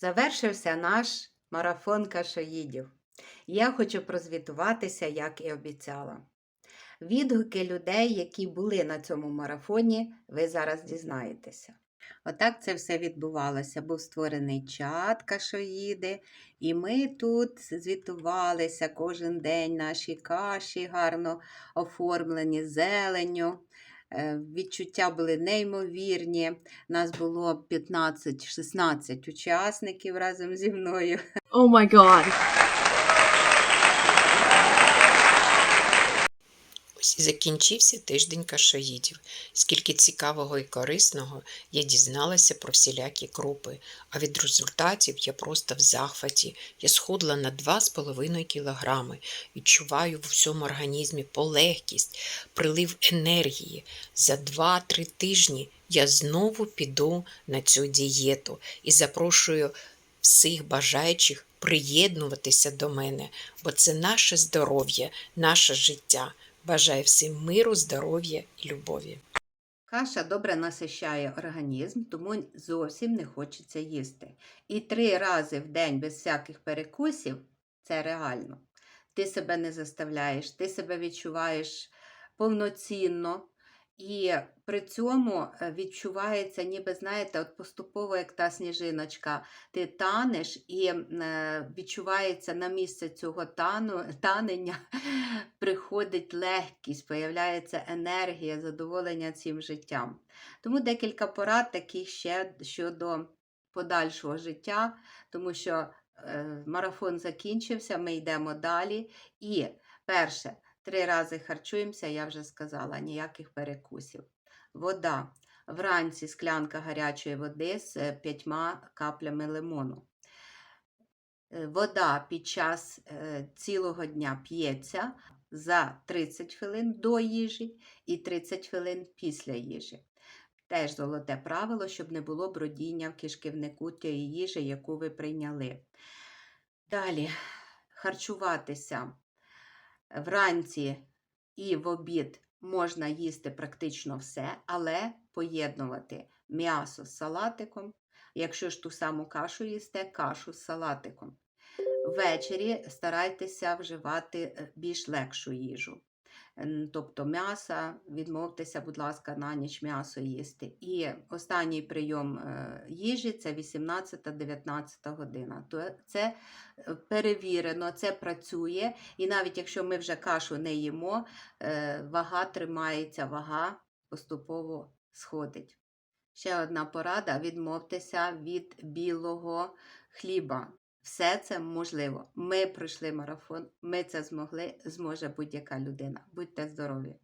Завершився наш марафон кашоїдів. Я хочу прозвітуватися, як і обіцяла. Відгуки людей, які були на цьому марафоні, ви зараз дізнаєтеся. Отак це все відбувалося. Був створений чат кашоїди, і ми тут звітувалися кожен день наші каші гарно оформлені зеленню. Е, Відчуття були неймовірні. Нас було 15-16 учасників разом зі мною. О май god. Ось і закінчився тиждень кашоїдів. Скільки цікавого і корисного я дізналася про всілякі крупи, а від результатів я просто в захваті. Я схудла на 2,5 кілограми, відчуваю в усьому організмі полегкість, прилив енергії. За 2-3 тижні я знову піду на цю дієту і запрошую всіх бажаючих приєднуватися до мене, бо це наше здоров'я, наше життя. Бажаю всім миру, здоров'я і любові. Каша добре насищає організм, тому зовсім не хочеться їсти. І три рази в день без всяких перекусів це реально. Ти себе не заставляєш, ти себе відчуваєш повноцінно. І при цьому е, відчувається, ніби, знаєте, от поступово, як та сніжиночка, ти танеш і е, відчувається на місце цього тану, танення, приходить легкість, появляється енергія, задоволення цим життям. Тому декілька порад таких ще щодо подальшого життя, тому що е, марафон закінчився, ми йдемо далі. І перше, три рази харчуємося, я вже сказала, ніяких перекусів. Вода. Вранці склянка гарячої води з е, п'ятьма каплями лимону. Е, Вода під час е, цілого дня п'ється за 30 хвилин до їжі і 30 хвилин після їжі. Теж золоте правило, щоб не було бродіння в кишківнику тієї їжі, яку ви прийняли. Далі харчуватися вранці і в обід можна їсти практично все, але поєднувати м'ясо з салатиком. Якщо ж ту саму кашу їсте, кашу з салатиком. Ввечері старайтеся вживати е, більш легшу їжу. Тобто м'яса, відмовтеся, будь ласка, на ніч м'ясо їсти. І останній прийом е, їжі це 18-19 година. Це е, перевірено, це працює. І навіть якщо ми вже кашу не їмо, е, вага тримається, вага поступово сходить. Ще одна порада: відмовтеся від білого хліба. Все це можливо. Ми пройшли марафон, ми це змогли, зможе будь-яка людина. Будьте здорові!